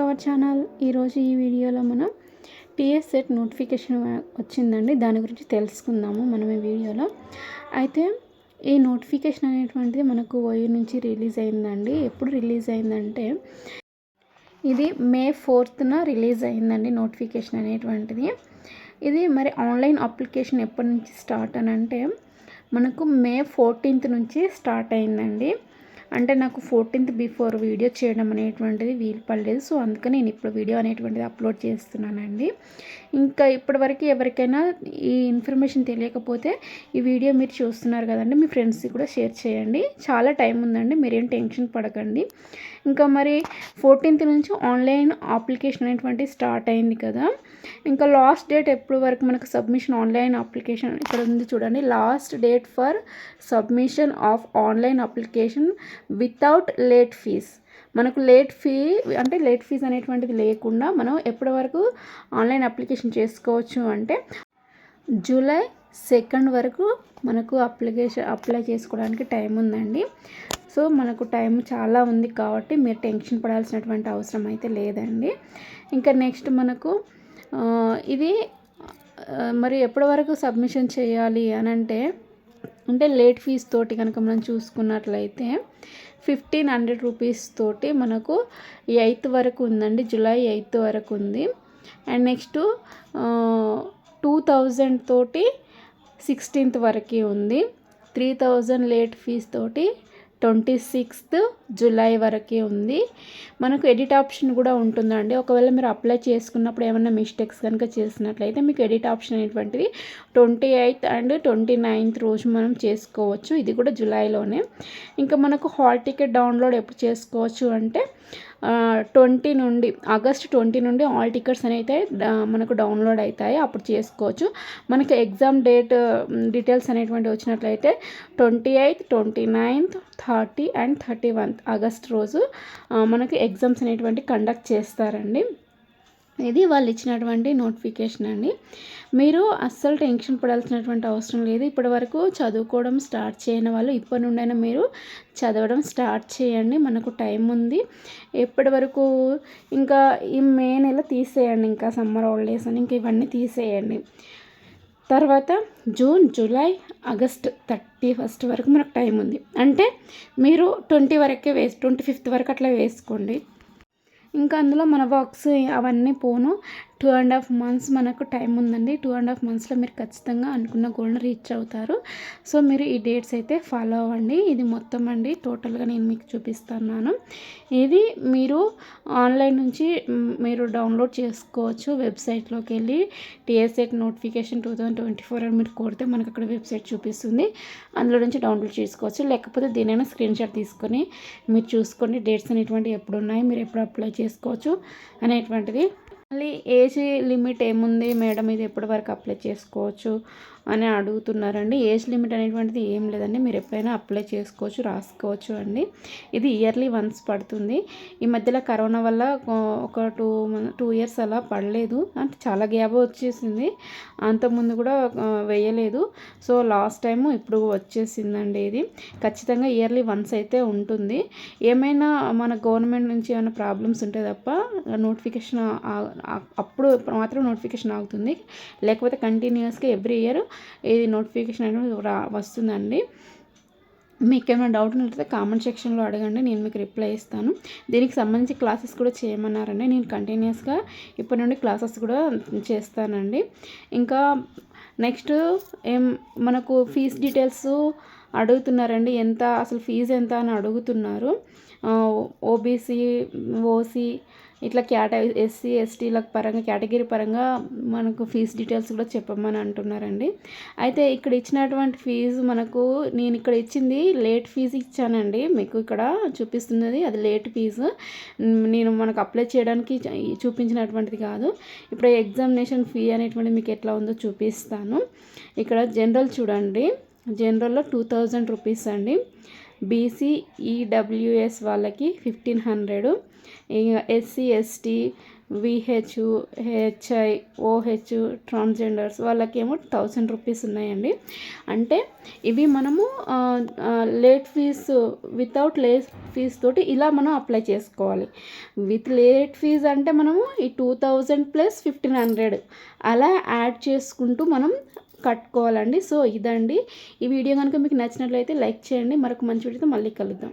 Our channel ఈరోజు ఈ వీడియోలో మనం పిఎస్ సెట్ నోటిఫికేషన్ వచ్చిందండి. దాని గురించి తెలుసుకుందాము మనం ఈ వీడియోలో. అయితే ఈ నోటిఫికేషన్ అనేటువంటిది మనకు ఓయూ నుంచి రిలీజ్ అయిందండి. ఎప్పుడు రిలీజ్ అయిందంటే ఇది మే ఫోర్త్న రిలీజ్ అయిందండి నోటిఫికేషన్ అనేటువంటిది. ఇది మరి ఆన్లైన్ అప్లికేషన్ ఎప్పటి నుంచి స్టార్ట్ అని అంటే మనకు మే ఫోర్టీన్త్ నుంచి స్టార్ట్ అయిందండి. అంటే నాకు ఫోర్టీన్త్ బిఫోర్ వీడియో చేయడం అనేటువంటిది వీలు పడలేదు. సో అందుకని నేను ఇప్పుడు వీడియో అనేటువంటిది అప్లోడ్ చేస్తున్నానండి. ఇంకా ఇప్పటివరకు ఎవరికైనా ఈ ఇన్ఫర్మేషన్ తెలియకపోతే ఈ వీడియో మీరు చూస్తున్నారు కదండి మీ ఫ్రెండ్స్కి కూడా షేర్ చేయండి. చాలా టైం ఉందండి మీరేం టెన్షన్ పడకండి. ఇంకా మరి ఫోర్టీన్త్ నుంచి ఆన్లైన్ అప్లికేషన్ అనేటువంటి స్టార్ట్ అయింది కదా. ఇంకా లాస్ట్ డేట్ ఎప్పుడు వరకు మనకు సబ్మిషన్ ఆన్లైన్ అప్లికేషన్ ఇక్కడ ఉంది చూడండి. Last date for submission of online application without late fees మనకు లేట్ ఫీ అంటే లేట్ ఫీజ్ అనేటువంటిది లేకుండా మనం ఎప్పటి వరకు ఆన్లైన్ అప్లికేషన్ చేసుకోవచ్చు అంటే జూలై సెకండ్ వరకు మనకు అప్లికేషన్ అప్లై చేసుకోవడానికి టైం ఉందండి. సో మనకు టైం చాలా ఉంది కాబట్టి మీరు టెన్షన్ పడాల్సినటువంటి అవసరం అయితే లేదండి. ఇంకా నెక్స్ట్ మనకు ఇది మరి ఎప్పటి వరకు సబ్మిషన్ చేయాలి అని అంటే అంటే లేట్ ఫీజ్ తోటి కనుక మనం చూసుకున్నట్లయితే ఫిఫ్టీన్ హండ్రెడ్ రూపీస్ తోటి మనకు ఎయిత్ వరకు ఉందండి జూలై ఎయిత్ వరకు ఉంది. అండ్ నెక్స్ట్ టూ థౌజండ్ తోటి సిక్స్టీన్త్ వరకు ఉంది. త్రీ థౌజండ్ లేట్ ఫీజ్ తోటి ట్వంటీ సిక్స్త్ జూలై వరకే ఉంది. మనకు ఎడిట్ ఆప్షన్ కూడా ఉంటుందండి. ఒకవేళ మీరు అప్లై చేసుకున్నప్పుడు ఏమైనా మిస్టేక్స్ కనుక చేసినట్లయితే మీకు ఎడిట్ ఆప్షన్ అనేటువంటిది twenty eighth and twenty ninth రోజు మనం చేసుకోవచ్చు. ఇది కూడా జూలైలోనే. ఇంకా మనకు హాల్ టికెట్ డౌన్లోడ్ ఎప్పుడు చేసుకోవచ్చు అంటే ట్వంటీ నుండి ఆగస్ట్ ట్వంటీ నుండి ఆల్ టికెట్స్ అయితే మనకు డౌన్లోడ్ అవుతాయి. అప్పుడు చేసుకోవచ్చు. మనకి ఎగ్జామ్ డేట్ డీటెయిల్స్ అనేటువంటి వచ్చినట్లయితే twenty eighth twenty ninth thirty and thirty one August రోజు మనకి ఎగ్జామ్స్ అనేటువంటి కండక్ట్ చేస్తారండి. ఇది వాళ్ళు ఇచ్చినటువంటి నోటిఫికేషన్ అండి. మీరు అస్సలు టెన్షన్ పడాల్సినటువంటి అవసరం లేదు. ఇప్పటి వరకు చదువుకోవడం స్టార్ట్ చేయని వాళ్ళు ఇప్పటి నుండైనా మీరు చదవడం స్టార్ట్ చేయండి. మనకు టైం ఉంది. ఎప్పటి వరకు ఇంకా ఈ మే నెల తీసేయండి. ఇంకా సమ్మర్ హాలిడేస్ అని ఇంకా ఇవన్నీ తీసేయండి. తర్వాత June July August thirty first వరకు మనకు టైం ఉంది. అంటే మీరు ట్వంటీ వరకే వేసి ట్వంటీ ఫిఫ్త్ వరకు అట్లా వేసుకోండి. ఇంకా అందులో మన వర్క్స్ అవన్నీ పోను. టూ అండ్ హాఫ్ మంత్స్ మనకు టైం ఉందండి. టూ అండ్ హాఫ్ మంత్స్లో మీరు ఖచ్చితంగా అనుకున్న గోల్ని రీచ్ అవుతారు. సో మీరు ఈ డేట్స్ అయితే ఫాలో అవ్వండి. ఇది మొత్తం అండి. టోటల్గా నేను మీకు చూపిస్తున్నాను. ఇది మీరు ఆన్లైన్ నుంచి మీరు డౌన్లోడ్ చేసుకోవచ్చు వెబ్సైట్లోకి వెళ్ళి. TSET notification two thousand twenty four అని మీరు కోరితే మనకు అక్కడ వెబ్సైట్ చూపిస్తుంది. అందులో నుంచి డౌన్లోడ్ చేసుకోవచ్చు. లేకపోతే దీనైనా స్క్రీన్ షాట్ తీసుకొని మీరు చూసుకోండి. డేట్స్ అనేటువంటి ఎప్పుడు ఉన్నాయి? మీరు ఎప్పుడు అప్లై చేసుకోవచ్చు? అనేటువంటిది మళ్ళీ ఏజ్ లిమిట్ ఏముంది? మేడం ఇది ఎప్పటి వరకు అప్లై చేసుకోవచ్చు? అని అడుగుతున్నారండి. ఏజ్ లిమిట్ అనేటువంటిది ఏం లేదండి. మీరు ఎప్పుడైనా అప్లై చేసుకోవచ్చు రాసుకోవచ్చు అండి. ఇది ఇయర్లీ వన్స్ పడుతుంది. ఈ మధ్యలో కరోనా వల్ల ఒక టూ టూ ఇయర్స్ అలా పడలేదు. అంటే చాలా గ్యాప్ వచ్చేసింది. అంతకుముందు కూడా వేయలేదు. సో లాస్ట్ టైం ఇప్పుడు వచ్చేసిందండి ఇది. ఖచ్చితంగా ఇయర్లీ వన్స్ అయితే ఉంటుంది. ఏమైనా మన గవర్నమెంట్ నుంచి ఏమైనా ప్రాబ్లమ్స్ ఉంటే తప్ప నోటిఫికేషన్ అప్పుడు మాత్రం నోటిఫికేషన్ ఆగుతుంది. లేకపోతే కంటిన్యూస్గా ఎవ్రీ ఇయర్ ఇది నోటిఫికేషన్ అనేది రా వస్తుందండి. మీకు ఏమైనా డౌట్ ఉంటే కామెంట్ సెక్షన్లో అడగండి నేను మీకు రిప్లై ఇస్తాను. దీనికి సంబంధించి క్లాసెస్ కూడా చేయమన్నారండి. నేను కంటిన్యూస్గా ఇప్పటి నుండి క్లాసెస్ కూడా చేస్తానండి. ఇంకా నెక్స్ట్ ఏం మనకు ఫీజ్ డీటెయిల్స్ అడుగుతున్నారండి. ఎంత అసలు ఫీజు ఎంత అని అడుగుతున్నారు. ఓబీసీ ఓసీ ఇట్లా క్యాట ఎస్సీ ఎస్టీల పరంగా కేటగిరీ పరంగా మనకు ఫీజు డీటెయిల్స్ కూడా చెప్పమని అంటున్నారండి. అయితే ఇక్కడ ఇచ్చినటువంటి ఫీజు మనకు నేను ఇక్కడ ఇచ్చింది లేట్ ఫీజు ఇచ్చానండి. మీకు ఇక్కడ చూపిస్తున్నది అది లేట్ ఫీజు. నేను మనకు అప్లై చేయడానికి చూపించినటువంటిది కాదు. ఇప్పుడు ఎగ్జామినేషన్ ఫీ అనేటువంటిది మీకు ఎట్లా ఉందో చూపిస్తాను. ఇక్కడ జనరల్ చూడండి. జనరల్లో టూ థౌజండ్ రూపీస్ అండి. బీసీ ఈడబ్ల్యూఎస్ వాళ్ళకి fifteen hundred. SC ST VH HI OH transgenders వాళ్ళకేమో థౌసండ్ రూపీస్ ఉన్నాయండి. అంటే ఇవి మనము late fee without late fees తోటి ఇలా మనం అప్లై చేసుకోవాలి. విత్ లేట్ ఫీజ్ అంటే మనము ఈ two thousand plus fifteen hundred అలా యాడ్ చేసుకుంటూ మనం కట్టుకోవాలండి. సో ఇదండి. ఈ వీడియో కనుక మీకు నచ్చినట్లయితే లైక్ చేయండి. మరొక మంచి వీడియోతో మళ్ళీ కలుద్దాం.